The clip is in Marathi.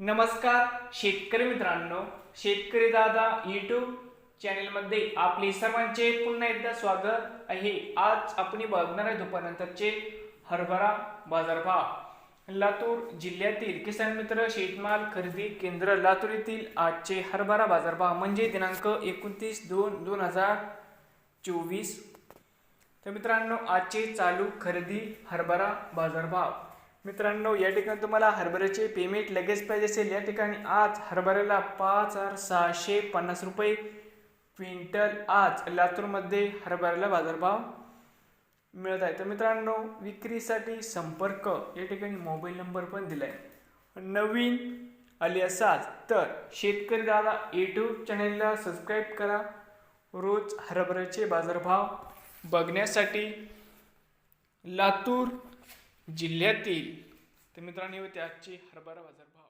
नमस्कार शेतकरी मित्रांनो. शेतकरी दादा यूट्यूब चॅनेलमध्ये आपले सर्वांचे पुन्हा एकदा स्वागत आहे. आज आपण बघणार आहे दुपारनंतरचे हरभरा बाजारभाव. लातूर जिल्ह्यातील किसान मित्र शेतमाल खरेदी केंद्र लातूर येथील आजचे हरभरा बाजारभाव म्हणजे दिनांक एकोणतीस दोन दोन हजार चोवीस. तर मित्रांनो आजचे चालू खरेदी हरभरा बाजारभाव. मित्रांनो या ठिकाणी तुम्हाला हरभऱ्याचे पेमेंट लगेच पाहिजे असेल. या ठिकाणी आज हरभऱ्याला पाच हजार सहाशे पन्नास रुपये. क्विंटल आज लातूरमध्ये हरभऱ्याला बाजारभाव मिळत आहे. तर मित्रांनो विक्रीसाठी संपर्क. या ठिकाणी मोबाईल नंबर पण दिला आहे नवीन आले असाल तर शेतकरी दादा यूट्यूब चॅनेलला सबस्क्राईब करा. रोज हरभऱ्याचे बाजारभाव बघण्यासाठी लातूर जिल्ह्यातील तर मित्रांनो हे होते आजचे हरभरा बाजारभाव